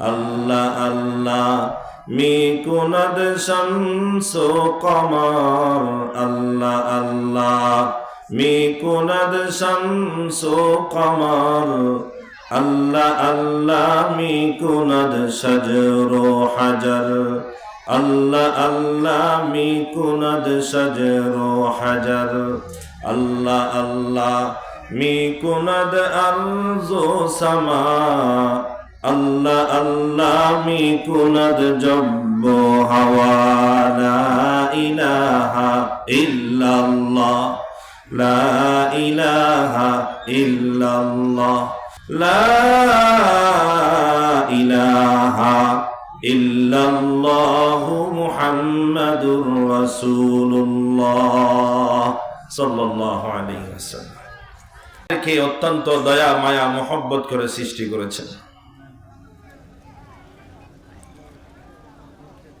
আল্লাহ আল্লাহ, মিকুনাদ শামস কমর। আল্লাহ আল্লাহ, মিকুনাদ শামস কমর। আল্লাহ আল্লাহ, মিকুনাদ শজর হাজার। আল্লাহ আল্লাহ, মিকুনাদ শজর হাজার। আল্লাহ আল্লাহ, মিকুনাদ আরজু সামা। আল্লাহ আল্লাহ মিকুনাদ জব্ব হাওয়া, লা ইলাহা ইল্লাল্লাহ, লা ইলাহা ইল্লাল্লাহ অত্যন্ত দয়া, মায়া, মোহব্বত করে সৃষ্টি করেছেন।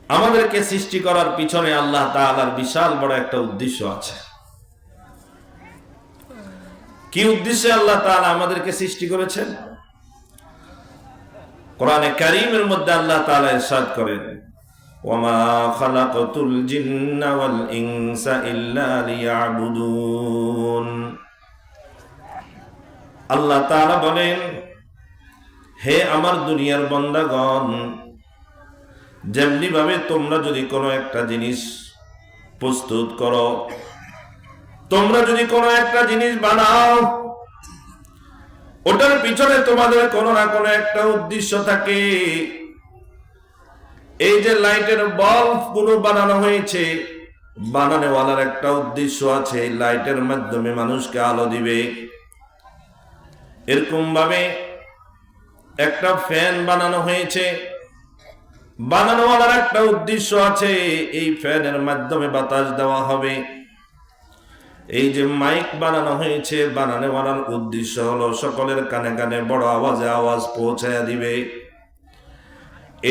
আমাদেরকে সৃষ্টি করার পিছনে আল্লাহ তাআলার বিশাল বড় একটা উদ্দেশ্য আছে। কি উদ্দেশ্যে আল্লাহ তাআলা আমাদেরকে সৃষ্টি করেছেন? কোরআনে কারীমের মধ্যে আল্লাহ তাআলা ইরশাদ করেন ইনসা ইল্লা আল্লাহ বলেন, হে আমার দুনিয়ার বন্দাগণ যেমনি ভাবে তোমরা যদি কোনো একটা জিনিস প্রস্তুত করো, তোমরা যদি কোনো একটা জিনিস বানাও, ওটার পিছনে তোমাদের কোনো না কোনো একটা উদ্দেশ্য থাকে। এই যে লাইটের বাল্বগুলো বানানো হয়েছে, বানানোওয়ালার একটা উদ্দেশ্য আছে, লাইটের মাধ্যমে মানুষকে আলো দিবে। এরকম ভাবে একটা ফ্যান বানানো হয়েছে। বানানোওয়ালার একটা উদ্দেশ্য আছে, এই ফ্যানের মাধ্যমে বাতাস দেওয়া হবে। এই যে মাইক বানানো হয়েছে, বানানোওয়ালার উদ্দেশ্য হলো সকলের কানে কানে বড় আওয়াজে আওয়াজ পৌঁছায় দিবে।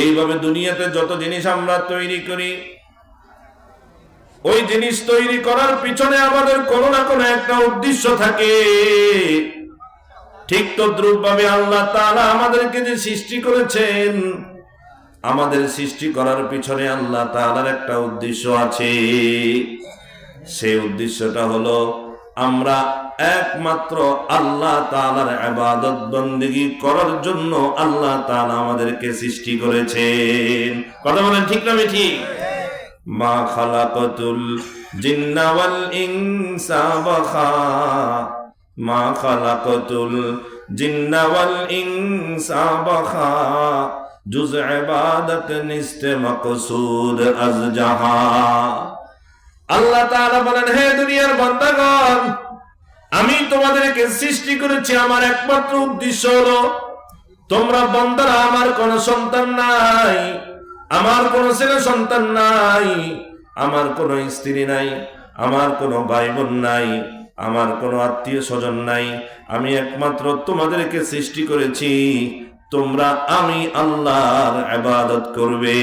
এইভাবে দুনিয়াতে যত জিনিস আমরা তৈরি করি, ওই জিনিস তৈরি করার পিছনে আমাদের কোনো না কোনো একটা উদ্দেশ্য থাকে। ঠিক তদ্রুপ ভাবে আল্লাহ তারা আমাদেরকে যে সৃষ্টি করেছেন আমাদের সৃষ্টি করার পিছনে আল্লাহ তাআলার একটা উদ্দেশ্য আছে। সেই উদ্দেশ্যটা হলো, আমরা একমাত্র আল্লাহ তালার ইবাদত বন্দেগী করার জন্য আল্লাহ তাআলা আমাদেরকে সৃষ্টি করেছেন। কথা বলেন ঠিক না ঠিক মা খালাকাতুল জিন্না ওয়াল ইনসা মা খালাকাতুল জিন্না ওয়াল ইনসা জুজ ইবাদত নিস্তে মকসুদ আজ জাহা। আল্লাহ তাআলা বলেন, হে দুনিয়ার বান্দাগণ, আমি তোমাদেরকে সৃষ্টি করেছি, আমার একমাত্র উদ্দেশ্য হলো, তোমরা বান্দারা, আমার কোন সন্তান নাই, আমার কোন ছেলে সন্তান নাই, আমার কোন স্ত্রী নাই, আমার কোন ভাই বোন নাই, আমার কোনো আত্মীয় স্বজন নাই, আমি একমাত্র তোমাদেরকে সৃষ্টি করেছি তোমরা আমি আল্লাহর ইবাদত করবে।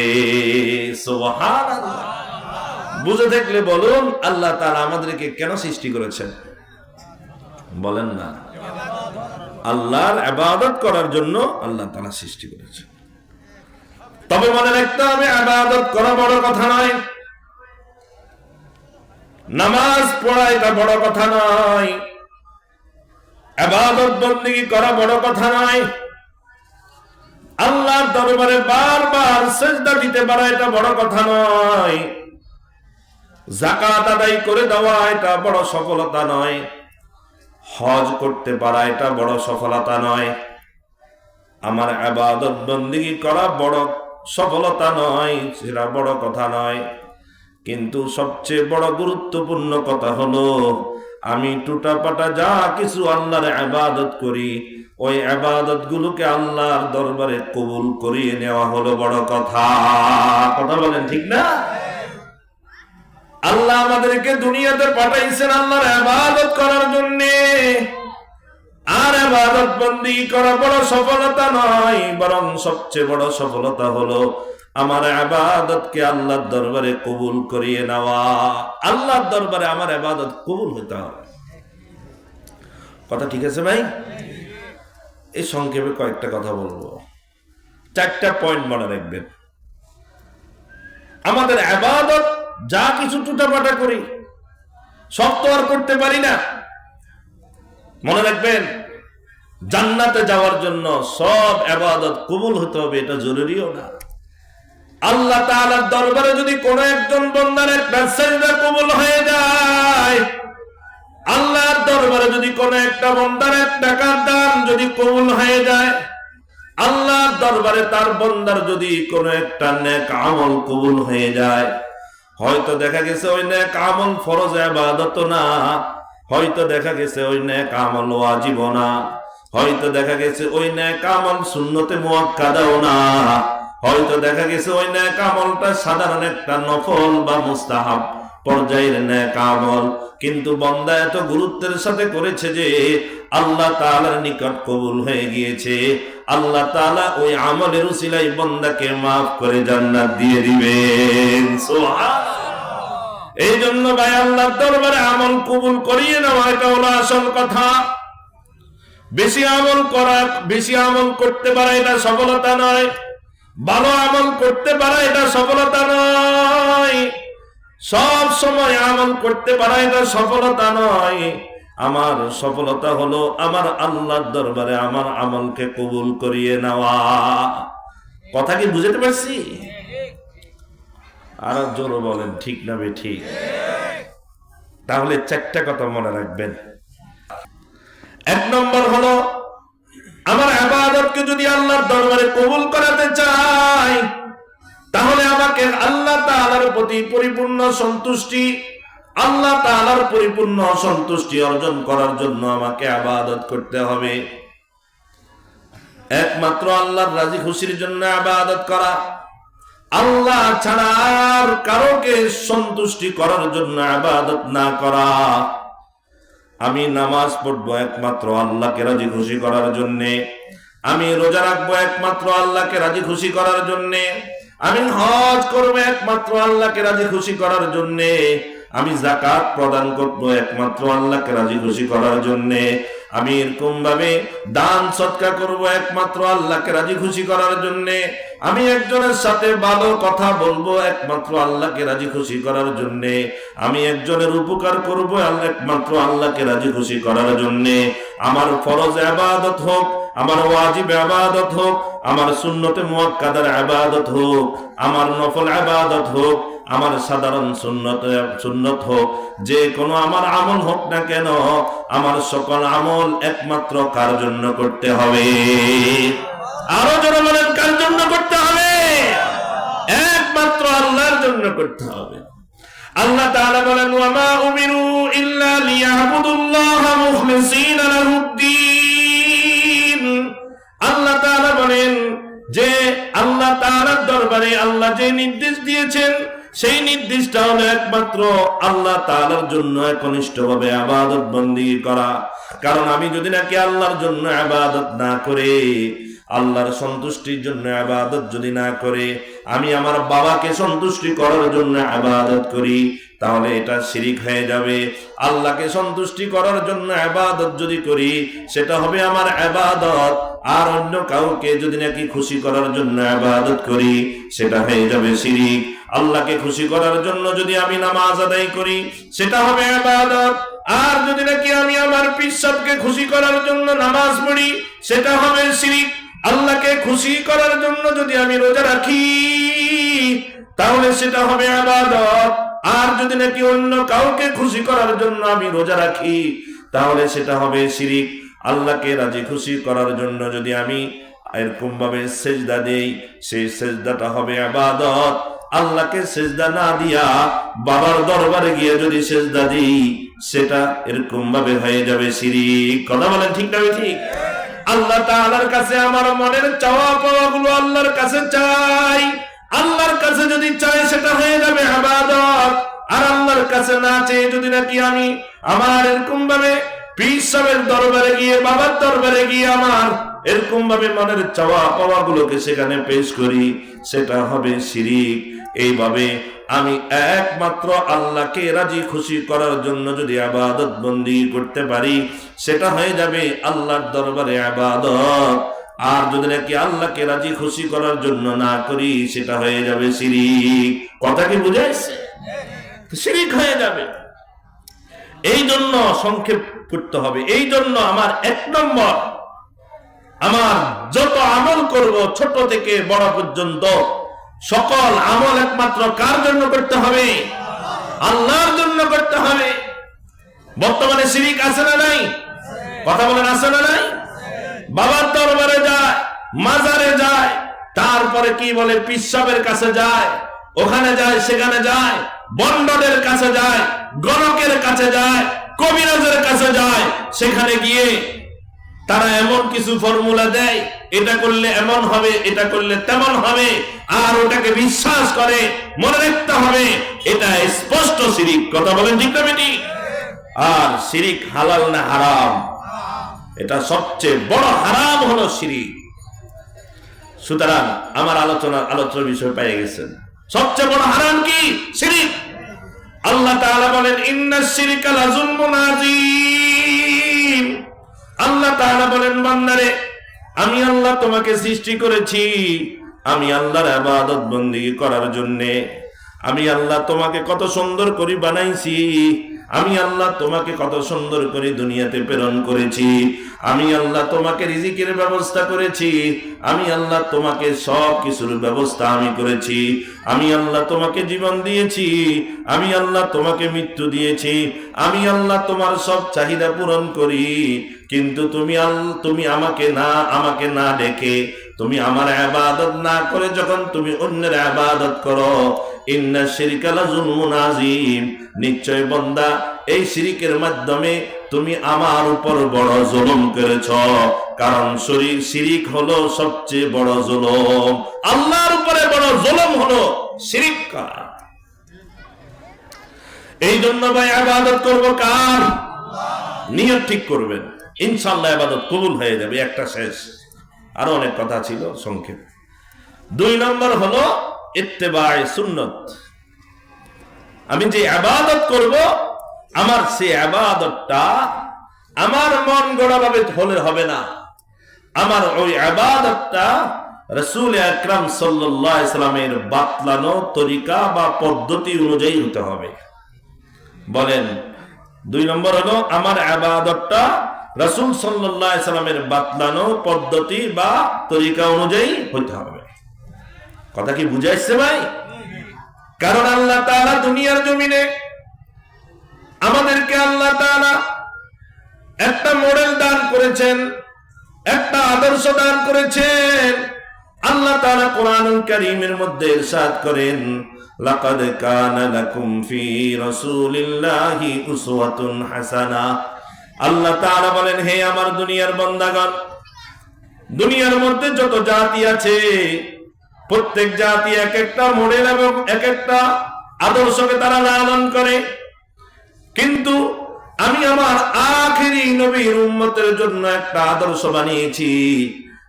বুঝে থাকলে বলুন, আল্লাহ তাআলা আমাদেরকে কেন সৃষ্টি করেছেন? বলেন না। আল্লাহর ইবাদত করার জন্য আল্লাহ তাআলা সৃষ্টি করেছেন। তবে মনে রাখতে হবে আবাদত করা বড় কথা নয়। নামাজ পড়া এটা বড় কথা নয়। আবাদত বন্দী করা বড় কথা নয়। আল্লাহর দরবারে বারবার সেজদা দিতে পারা এটা বড় কথা নয়। জাকাত আদায় করে দেওয়া এটা বড় সফলতা নয়। হজ করতে পারা এটা বড় সফলতা নয়। আমার আবাদত বন্দী করা বড় সফলতা নয়, সেটা বড় কথা নয়। কিন্তু সবচেয়ে বড় গুরুত্বপূর্ণ কথা হলো, আমি টুটাপাটা যা কিছু আল্লাহর আবাদত করি ওই আবাদত গুলোকে আল্লাহর দরবারে কবুল করিয়ে নেওয়া হলো বড় কথা। কথা বলেন ঠিক না? আল্লাহ আমাদেরকে দুনিয়াতে পাঠাইছেন আল্লাহর আবাদত করার জন্য। আর আবাদত বন্দি করা বড় সফলতা নয়, বরং সবচেয়ে বড় সফলতা হলো আমার আবাদতকে আল্লাহর দরবারে কবুল করিয়ে নেওয়া। আল্লাহর দরবারে আমার আবাদত কবুল হতে হবে। কথা ঠিক আছে ভাই? এই সংক্ষেপে কয়েকটা কথা বলব। চারটা পয়েন্ট মনে রাখবেন। আমাদের আবাদত যা কিছু টুটাপাটা করি, সব তো আর করতে পারি না। মনে রাখবেন, জান্নাতে যাওয়ার জন্য সব আবাদত কবুল হতে হবে, এটা জরুরিও না। আল্লাহ তাআলার দরবারে যদি কোনো একজন বন্দার একটা সেজদা কবুল হয়ে যায় আল্লাহর দরবারে যদি কোন একটা বন্দার এক টাকার দান যদি কবুল হয়ে যায়, আল্লাহর দরবারে তার বন্দার যদি কোন একটা নেক আমল কবুল হয়ে যায়, হয়তো দেখা গেছে ওই নেক আমল ফরজ ইবাদত না, হয়তো দেখা গেছে ওই নেক আমল ওয়াজিব না, হয়তো দেখা গেছে ওই নেক আমল সুন্নতে মুআক্কাদাও না, হয়তো দেখা গেছে ওই নেক আমলটা সাধারণ একটা নফল বা মুস্তাহাব। পর্যায়ের নেক আমল কিন্তু বন্দা এত গুরুত্বের সাথে করেছে যে আল্লাহ তাআলার নিকট কবুল হয়ে গিয়েছে। আল্লাহ তাআলা ওই আমলের উসিলাই বন্দাকে মাফ করে জান্নাত দিয়ে দিবেন। এই জন্য ভাই আল্লাহ দরবারে আমল কবুল করিয়ে নেওয়া এটা হলো আসল কথা। বেশি আমল করা, বেশি আমল করতে পারা এটা সফলতা নয়। ভালো আমল করতে পারা এটা সফলতা নয়। সব সময় আমল করতে পারা এটা সফলতা নয়। আমার সফলতা হলো আমার আল্লাহর দরবারে আমার আমলকে কবুল করিয়ে নেওয়া। কথা কি বুঝতে পারছি? আর জোর বলেন, ঠিক না বে, ঠিক। তাহলে চারটা কথা মনে রাখবেন। এক নম্বর হলো, আমার আবাদতকে যদি আল্লাহর দরবারে কবুল করাতে চাই তাহলে আমাকে আল্লাহ তাআলার প্রতি পরিপূর্ণ সন্তুষ্টি, আল্লাহ তাআলার পরিপূর্ণ সন্তুষ্টি অর্জন করার জন্য আমাকে আবাদত করতে হবে। একমাত্র আল্লাহর রাজি খুশির জন্য আবাদত করা। আল্লাহ ছাড়া আর কারোকে সন্তুষ্টি করার জন্য আবাদত না করা। আমি নামাজ পড়ব একমাত্র আল্লাহকে রাজি খুশি করার জন্যে। আমি রোজা রাখব একমাত্র আল্লাহকে রাজি খুশি করার জন্যে। আমি হজ করব একমাত্র আল্লাহকে রাজি খুশি করার জন্যে। আমি জাকাত প্রদান করব একমাত্র আল্লাহকে রাজি খুশি করার জন্যে। আমি এরকম ভাবে দান সৎকা করব একমাত্র আল্লাহকে রাজি খুশি করার জন্যে। আমি একজনের সাথে ভালো কথা বলব একমাত্র আল্লাহকে রাজি খুশি করার জন্যে। আমি একজনের উপকার করব একমাত্র আল্লাহকে রাজি খুশি করার জন্যে। আমার ফরজ আবাদত হোক আমার ওয়াজিব আবাদত হোক, আমার সুন্নতে মুয়াক্কাদার আবাদত হোক, আমার নফল আবাদত হোক, আমার সাধারণ সুন্নত সুন্নত হোক, যে কোনো আমার আমল হোক না কেন, আমার সকল আমল একমাত্র কার জন্য করতে হবে? আরও জন বলেন, কার জন্য করতে হবে? একমাত্র আল্লাহর জন্য করতে হবে। আল্লাহ তাআলা বলেন ওয়ামা উমিরু ইল্লা লিয়াবুদুল্লাহ মুখলিসিনা লাহুদ্দিন আল্লাহ তাআলা বলেন যে আল্লাহ তাআলার দরবারে আল্লাহ যে নির্দেশ দিয়েছেন, সেই নির্দেশটা হলো একমাত্র আল্লাহ তাআলার জন্য একনিষ্ঠভাবে আবাদত বন্দী করা। কারণ আমি যদি নাকি আল্লাহর জন্য আবাদত না করে, আল্লাহর সন্তুষ্টির জন্য আবাদত যদি না করে, আমি আমার বাবাকে সন্তুষ্টি করার জন্য আবাদত করি, তাহলে এটা শিরিক হয়ে যাবে। আল্লাহকে সন্তুষ্টি করার জন্য আবাদত যদি করি, সেটা হবে আমার আবাদত। আর অন্য কাউকে যদি নাকি খুশি করার জন্য আবাদত করি, সেটা হয়ে যাবে শিরিক। আল্লাহকে খুশি করার জন্য যদি আমি নামাজ আদায় করি, সেটা হবে আবাদত আর যদি নাকি আমি আমার পিসাবকে খুশি করার জন্য নামাজ পড়ি, সেটা হবে শিরিক। আল্লাহকে খুশি করার জন্য যদি আমি রোজা রাখি, তাহলে সেটা হবে আবাদত আর যদি নাকি অন্য কাউকে খুশি করার জন্য আমি রোজা রাখি, তাহলে সেটা হবে শিরিক। আল্লাহকে রাজি খুশি করার জন্য যদি আমি এরকম ভাবে সেজদা দেই, সেই সেজদাটা হবে আবাদত। আল্লাহকে সেজদা না দিয়া বাবার দরবারে গিয়ে যদি সেজদা দিই, সেটা এরকম ভাবে হয়ে যাবে সিরি কথা বলেন ঠিক না ঠিক আল্লাহ তাআলার কাছে আমার মনের চাওয়া পাওয়া গুলো আল্লাহর কাছে চাই। আল্লাহর কাছে যদি চাই, সেটা হয়ে যাবে আবাদত। আর আল্লাহর কাছে না চেয়ে যদি নাকি আমি আমার এরকম ভাবে পীর দরবারে গিয়ে, বাবার দরবারে গিয়ে আমার এরকম ভাবে চাওয়া পাওয়া গুলোকে সেখানে পেশ করি, সেটা হবে এইভাবে আমি একমাত্র আল্লাহকে রাজি খুশি করার জন্য যদি আবাদত বন্দি করতে পারি, সেটা হয়ে যাবে আল্লাহর দরবারে আবাদত। আর যদি নাকি আল্লাহকে রাজি খুশি করার জন্য না করি, সেটা হয়ে যাবে শিরিক। কথা কি বুঝাইছে শিরিক হয়ে যাবে। এই জন্য সংক্ষেপ করতে হবে। এই জন্য আমার এক নম্বর, আমার যত আমল করব ছোট থেকে বড় পর্যন্ত, সকল আমল একমাত্র কার জন্য করতে হবে? আল্লাহর জন্য করতে হবে। বর্তমানে শিরিক আছে না নাই? কথা বলেন, আছে না নাই? বাবার দরবারে যায়, মাজারে যায়, তারপরে কি বলে, পিসাবের কাছে যায়, ওখানে যায়, সেখানে যায় বন্ডদের কাছে যায়, গণকের কাছে যায়, কবিরাজের কাছে যায়, সেখানে গিয়ে তারা এমন কিছু ফর্মুলা দেয়, এটা করলে এমন হবে, এটা করলে তেমন হবে, আর ওটাকে বিশ্বাস করে, মনে রাখতে হবে, এটা স্পষ্ট সিরিক কথা বলেন ঠিক না বেটি? আর সিরিক হালাল না হারাম? এটা সবচেয়ে বড় হারাম হলো শিরিক। সুতরাং আমার আলোচনা আলোচনার বিষয় পেয়ে গেছেন। সবচেয়ে বড় হারাম কি? শিরিক। আল্লাহ তাআলা বলেন, ইন্না শিরকা লাযুলমুন আযীম। আল্লাহ তাআলা বলেন, বান্দারে, আমি আল্লাহ তোমাকে সৃষ্টি করেছি। আমি আল্লাহর ইবাদত বন্দী করার জন্য। আমি আল্লাহ তোমাকে কত সুন্দর করে বানাইছি। আমি আল্লাহ তোমাকে কত সুন্দর করে দুনিয়াতে প্রেরণ করেছি। আমি আল্লাহ তোমাকে রিজিকের ব্যবস্থা করেছি। আমি আল্লাহ তোমাকে সব কিছুর ব্যবস্থা আমি করেছি। আমি আল্লাহ তোমাকে জীবন দিয়েছি। আমি আল্লাহ তোমাকে মৃত্যু দিয়েছি। আমি আল্লাহ তোমার সব চাহিদা পূরণ করি। কিন্তু তুমি তুমি আমাকে না আমাকে না ডেকে, তুমি আমার আবাদত না করে যখন তুমি অন্যের আবাদত করো, ইন্না শিরকালা জুলমুন আজিম নিশ্চয় বন্দা, এই শিরিকের মাধ্যমে তুমি আমার উপর বড় জুলুম করেছ। কারণ শরীর শিরিক হলো সবচেয়ে বড় জুলুম। আল্লাহর উপরে বড় জুলুম হলো শিরিক করা। এই জন্য ভাই আবাদত করব কার? নিয়ত ঠিক করবেন। ইনশাল্লাহ আবাদত কবুল হয়ে যাবে, একটা শেষ। আরও অনেক কথা ছিল, সংক্ষেপ। দুই নম্বর হলো ইত্তেবায় সুন্নত। আমি যে আবাদত করব, আমার সেই আবাদতটা আমার মন গড়াভাবে হলে হবে না। আমার ওই আবাদতটা রসুল আকরাম সাল্লাহ ইসলামের বাতলানো তরিকা বা পদ্ধতি অনুযায়ী হতে হবে। বলেন, দুই নম্বর হলো আমার আবাদতটা রসুল সাল্লাহ ইসলামের বাতলানো পদ্ধতি বা তরিকা অনুযায়ী হতে হবে। কথা কি বুঝাইছে ভাই? কারণ আল্লাহ তাআলা দুনিয়ার জমিনে আমাদেরকে আল্লাহ তাআলা একটা মডেল দান করেছেন, একটা আদর্শ দান করেছেন। আল্লাহ তাআলা কোরআনুল কারীমের মধ্যে ইরশাদ করেন, লাকাদ কানা লাকুম ফি রাসূলিল্লাহি উসওয়াতুন হাসানা। আল্লাহ তাআলা বলেন, হে আমার দুনিয়ার বান্দাগণ, দুনিয়ার মধ্যে যত জাতি আছে প্রত্যেক জাতি এক একটা মডেল এবং এক একটা আদর্শকে তারা লালন করে। কিন্তু আমি আমার আখেরি নবীর উম্মতের জন্য একটা আদর্শ বানিয়েছি।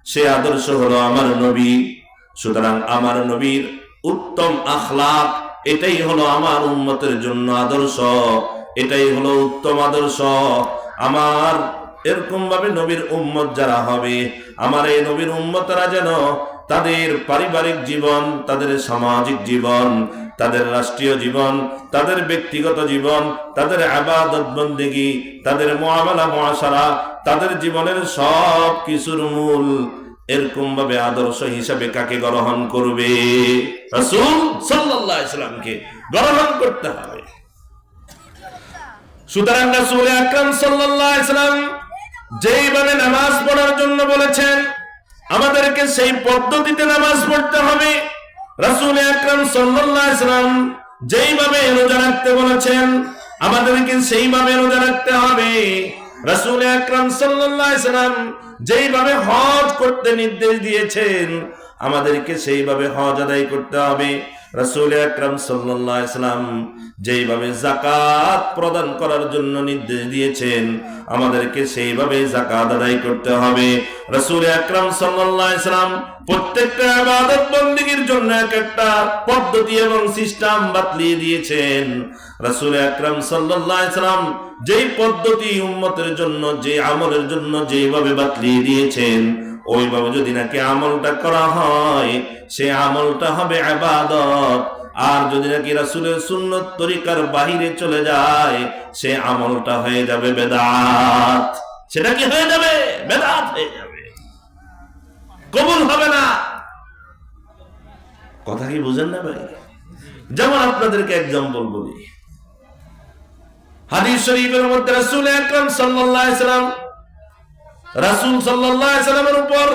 সে আদর্শ হলো আমার নবী। সুতরাং আমার নবীর উত্তম আখলাক এটাই হলো আমার উন্মতের জন্য আদর্শ। এটাই হলো উত্তম আদর্শ। আমার এরকম ভাবে নবীর উম্মত যারা হবে, আমার এই নবীর উম্মতরা যেন তাদের পারিবারিক জীবন, তাদের সামাজিক জীবন, তাদের রাষ্ট্রীয় জীবন, তাদের ব্যক্তিগত জীবন, তাদের আবাদত বন্দেগী, তাদের মহামেলা মহাসারা, তাদের জীবনের সব কিছুর মূল এরকম ভাবে আদর্শ হিসাবে কাকে গ্রহণ করবে? রাসূল গ্রহণ করতে হবে। সুতরাং রাসূল আকরাম সাল্লাল্লাহু আলাইহি যেইভাবে নামাজ পড়ার জন্য বলেছেন আমাদেরকে সেই পদ্ধতিতে নামাজ পড়তে হবে। রাসুল আকরাম সাল্লাম যেইভাবে রোজা রাখতে বলেছেন, আমাদেরকে সেইভাবে রোজা রাখতে হবে। রাসুল আকরাম সাল্লাম যেইভাবে হজ করতে নির্দেশ দিয়েছেন, আমাদেরকে সেইভাবে হজ আদায় করতে হবে। রাসুল আকরাম সাল্লাম যেইভাবে জাকাত প্রদান করার জন্য নির্দেশ দিয়েছেন, আমাদেরকে সেইভাবে জাকাত আদায় করতে হবে। সাল্লাম প্রত্যেকটা আবাদত বন্দীর জন্য এক একটা পদ্ধতি এবং সিস্টেম বাতলিয়ে দিয়েছেন। রাসুল আকরাম সাল্লাম যেই পদ্ধতি উম্মতের জন্য যে আমলের জন্য যেইভাবে বাতলিয়ে দিয়েছেন ওইভাবে যদি নাকি আমলটা করা হয়, সে আমলটা হবে আবাদত। আর যদি নাকি রাসুলের সুন্নত তরিকার বাহিরে চলে যায়, সে আমলটা হয়ে যাবে বেদাত। সেটা কি হয়ে যাবে? বেদাত হয়ে যাবে। কবুল হবে না। কথা কি বুঝেন না ভাই? যেমন আপনাদেরকে এক্সাম্পল বলি। হাদিস শরীফের মধ্যে রাসূল আকরাম সাল্লাল্লাহু আলাইহি রাসূল সাল্লামের উপর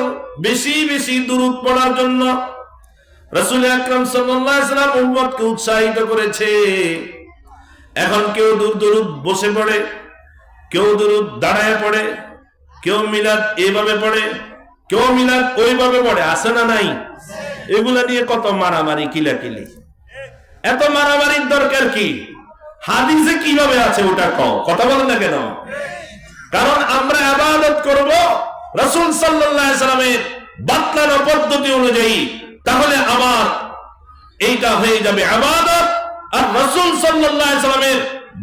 বেশি বেশি দুরূদ পড়ার জন্য রাসূল আকরাম সাল্লাম উম্মতকে উৎসাহিত করেছে। এখন কেউ দূর দুরুদ বসে পড়ে, কেউ দুরুদ দাঁড়ায় পড়ে, কেউ মিলাদ এইভাবে পড়ে, কেউ মিলাদ ওইভাবে পড়ে আসে না নাই? এগুলা নিয়ে কত মারামারি, কিলাকিলি। এত মারামারির দরকার কি? হাদিসে কীভাবে আছে ওটা কও, কথা বলেন না কেন? কারণ আমরা আবাদত করব রাসূল সাল্লামের বাতলানো পদ্ধতি অনুযায়ী। তাহলে আমার এইটা হয়ে যাবে আবাদত আর রাসূল সাল্লামের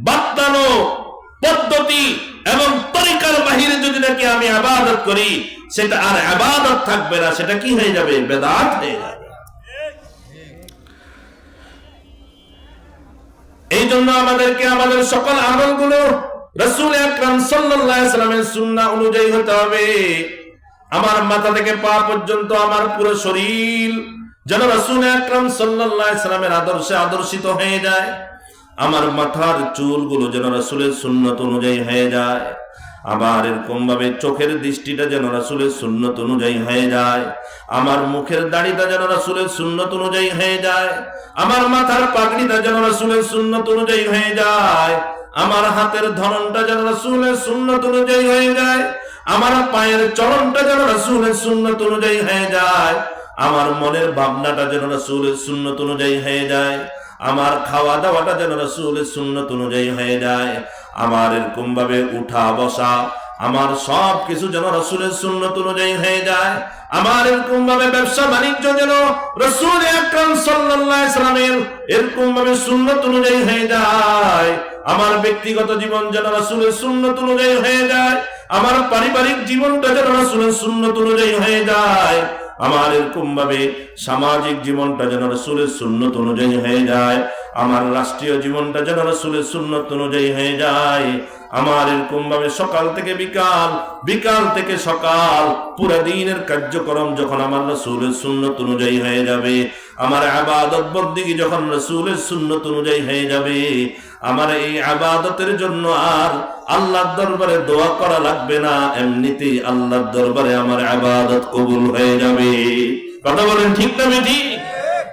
বাতলানো পদ্ধতি এবং তরিকার বাহিরে যদি নাকি আমি আবাদত করি, সেটা আর আবাদত থাকবে না, সেটা কি হয়ে যাবে? বেদাত হয়ে যাবে। এই জন্য আমাদেরকে আমাদের সকল আমলগুলো রসুল আকরাম সাল্লামের সুন্না অনুযায়ী হতে হবে। আমার মাথা থেকে পা পর্যন্ত আমার পুরো শরীর যেন রসুল আকরাম সাল্লামের আদর্শে আদর্শিত হয়ে যায়। আমার মাথার চুলগুলো যেন রসুলের সুন্নত অনুযায়ী হয়ে যায়। আবার এরকম ভাবে চোখের দৃষ্টিটা যেন রাসুলের সুন্নত অনুযায়ী হয়ে যায়। আমার মুখের দাড়িটা যেন রাসুলের সুন্নত অনুযায়ী হয়ে যায়। আমার মাথার পাগড়িটা যেন রাসুলের সুন্নত অনুযায়ী হয়ে যায়। আমার হাতের ধরনটা যেন রসুলের সুন্নত অনুযায়ী হয়ে যায়, আমার পায়ের চরণটা যেন রসুলের সুন্নত অনুযায়ী হয়ে যায়, আমার মনের ভাবনাটা যেন রসুলের সুন্নত অনুযায়ী হয়ে যায়, আমার খাওয়া দাওয়াটা যেন রসুলের সুন্নত অনুযায়ী হয়ে যায়, আমার এরকম ভাবে উঠা বসা আমার সব কিছু যেন রসুলের সুন্নত অনুযায়ী হয়ে যায়। আমার এরকম ভাবে ব্যবসা বাণিজ্য যেন রসুল সাল্লামের এরকম ভাবে সুন্নত অনুযায়ী হয়ে যায়। আমার ব্যক্তিগত জীবন যেন রসুলের সুন্নত অনুযায়ী হয়ে যায়। আমার পারিবারিক জীবনটা যেন রসুলের সুন্নত অনুযায়ী হয়ে যায়। আমার এরকম ভাবে সামাজিক জীবনটা যেন রসুলের সুন্নত অনুযায়ী হয়ে যায়। আমার রাষ্ট্রীয় জীবনটা যেন রসুলের সুন্নত অনুযায়ী হয়ে যায়। আমার এরকম ভাবে সকাল থেকে বিকাল বিকাল থেকে সকাল, পুরা দিনের কার্যক্রম যখন আমার রসুলের সুন্নত অনুযায়ী হয়ে যাবে, আমার আবাদত বন্দিগি যখন রসুলের সুন্নত অনুযায়ী হয়ে যাবে, আমার এই আবাদতের জন্য আর আল্লাহর দরবারে দোয়া করা লাগবে না, এমনিতেই আল্লাহর দরবারে আমার আবাদত কবুল হয়ে যাবে। কথা বলেন ঠিক না বেঠি?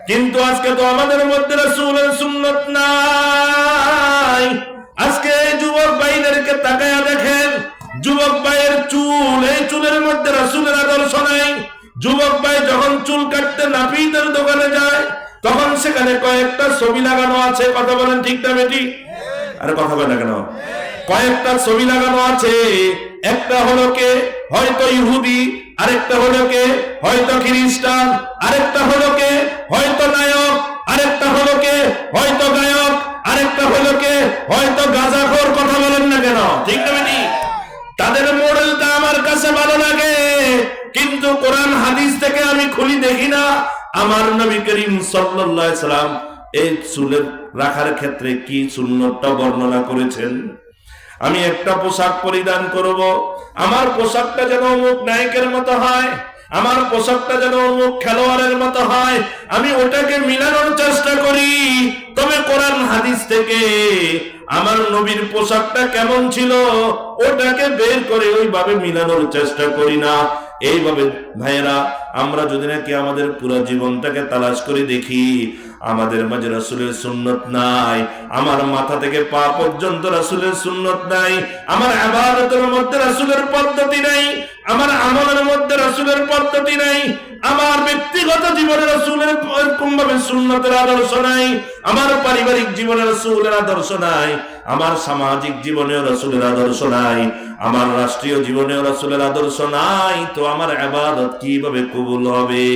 কিন্তু আজকে তো আমাদের মধ্যে রসুলের সুন্নত নাই। আজকে যুবক ভাইদেরকে তাকায়া দেখেন। যুবক ভাইয়ের চুল, এই চুলের মধ্যে রসুলের আদর্শ নাই। যুবক ভাই যখন চুল কাটতে নাপিতের দোকানে যায়, তখন সেখানে কয়েকটা ছবি লাগানো আছে। কথা বলেন ঠিক না বেটি? আরে কথা বলে কেন? কয়েকটা ছবি লাগানো আছে। একটা হলো কে? হয়তো ইহুদি, আরেকটা হলো কে? হয়তো খ্রিস্টান, আরেকটা হলো কে হয়তো নায়ক আরেকটা হলো কে হয়তো গায়ক আরেকটা হলো কে হয়তো গাঁজাখোর কথা বলেন না কেন ঠিক না বেটি তাদের মডেলটা আমার কাছে ভালো লাগে কিন্তু কোরআন হাদিস থেকে আমি খুলি দেখি না আমার নবী সাল্লাম এই চুলের রাখার ক্ষেত্রে কি সুন্নতটা বর্ণনা করেছেন? আমি একটা পোশাক পরিধান করব, আমার পোশাকটা যেন অমুক নায়কের মতো হয়, আমার পোশাকটা যেন অমুক খেলোয়াড়ের মতো হয়, আমি ওটাকে মিলানোর চেষ্টা করি। তবে কোরআন হাদিস থেকে আমার নবীর পোশাকটা কেমন ছিল, ওটাকে বের করে ওইভাবে মিলানোর চেষ্টা করি না। এইভাবে, ভাইয়েরা, আমরা যদি নাকি আমাদের পুরো জীবনটাকে তালাশ করে দেখি, আমাদের মাঝে রাসুলের সুন্নত নাই, আমার মাথা থেকে পা পর্যন্ত রাসুলের সুন্নত নাই, আমার আবাদতের মধ্যে রাসুলের পদ্ধতি নাই, আমার আমলের মধ্যে রাসুলের পদ্ধতি নাই আমার ব্যক্তিগত জীবনে রাসুলের এরকম ভাবে সুন্নতের আদর্শ নাই, আমার পারিবারিক জীবনে রাসুলের আদর্শ নাই, আমার সামাজিক জীবনেও রাসুলের আদর্শ নাই, আমার রাষ্ট্রীয় জীবনেও রাসুলের আদর্শ নাই, তো আমার আবাদত কীভাবে কবুল হবে?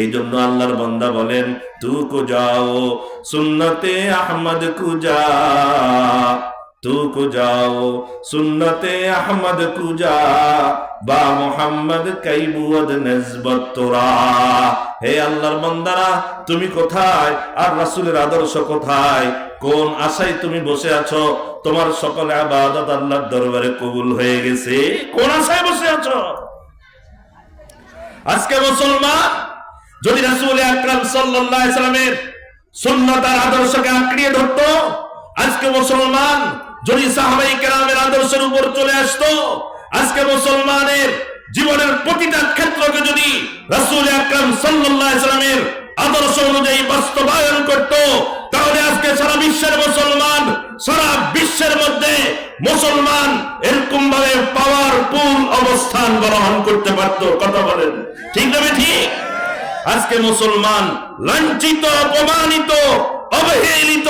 এই জন্য আল্লাহর বন্দা বলেন তু কো যাও, সুন্নতে আহমদ কুজা। তু কো যাও সুন্নতে আহমদ কুজা বা মোহাম্মদ কাইবুয়াদ নেজবত তোরা হে আল্লাহর বান্দারা তুমি কোথায় আর রাসূলের আদর্শ কোথায়? কোন আশায় তুমি বসে আছো? তোমার সকল আবাদত আল্লাহর দরবারে কবুল হয়ে গেছে। কোন আশায় বসে আছো? আজকে মুসলমান, যদি রাসূল আকরাম সাল্লাল্লাহু আলাইহি সাল্লামের সুন্নাত আদর্শকে আঁকড়িয়ে ধরতো, আজকে মুসলমান যদি সাহাবাই কেরামের আদর্শের উপর চলে আসতো, আজকে মুসলমানের জীবনের প্রতিটা ক্ষেত্রকে যদি রাসূল আকরাম সাল্লামের আদর্শ অনুযায়ী বাস্তবায়ন করত, তাহলে আজকে সারা বিশ্বের মুসলমান, সারা বিশ্বের মধ্যে মুসলমান এরকম ভাবে পাওয়ারফুল অবস্থান গ্রহণ করতে পারত। কথা বলেন, ঠিক না ঠিক আজকে মুসলমান লাঞ্ছিত, অপমানিত, অবহেলিত,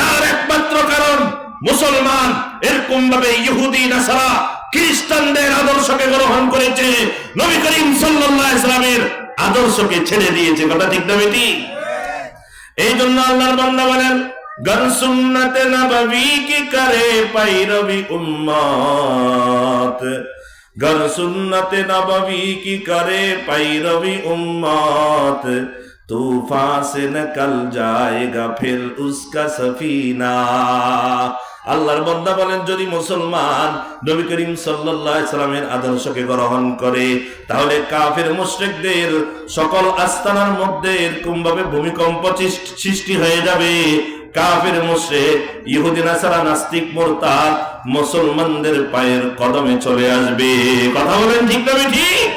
তার একমাত্র কারণ মুসলমান এরকম ভাবে ইহুদি নাসারা খ্রিস্টানদের আদর্শকে গ্রহণ করেছে নবী করিম সাল্লাল্লাহু আলাইহি সাল্লামের আদর্শকে ছেড়ে দিয়েছে কথা ঠিক না বেটি এই জন্য আল্লাহর বান্দা বলেন গন সুন্নতে নববী কি করে পাইরবি উম্মত গর সুন্নতে নববী কি করে পাইরবি উম্মত तूफान से निकल जाएगा फिर उसका सफीना আল্লাহর বন্দা বলেন, যদি মুসলমান নবী করিম সাল্লামের আদর্শকে গ্রহণ করে, তাহলে কাফের মুশরিকদের সকল আস্তানার মধ্যে এরকম ভাবে ভূমিকম্প সৃষ্টি- হয়ে যাবে। কাফের মুশরিক, ইহুদি, নাসারা, নাস্তিক মুসলমানদের পায়ের কদমে চলে আসবে। কথা বলেন ঠিক না ঠিক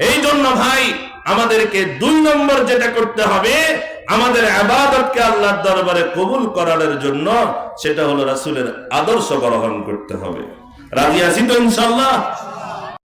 এই জন্য ভাই, আমাদেরকে দুই নম্বর যেটা করতে হবে আমাদের আবাদতকে আল্লাহর দরবারে কবুল করার জন্য সেটা হলো রাসুলের আদর্শ গ্রহণ করতে হবে। রাজি আছি তো ইনশাল্লাহ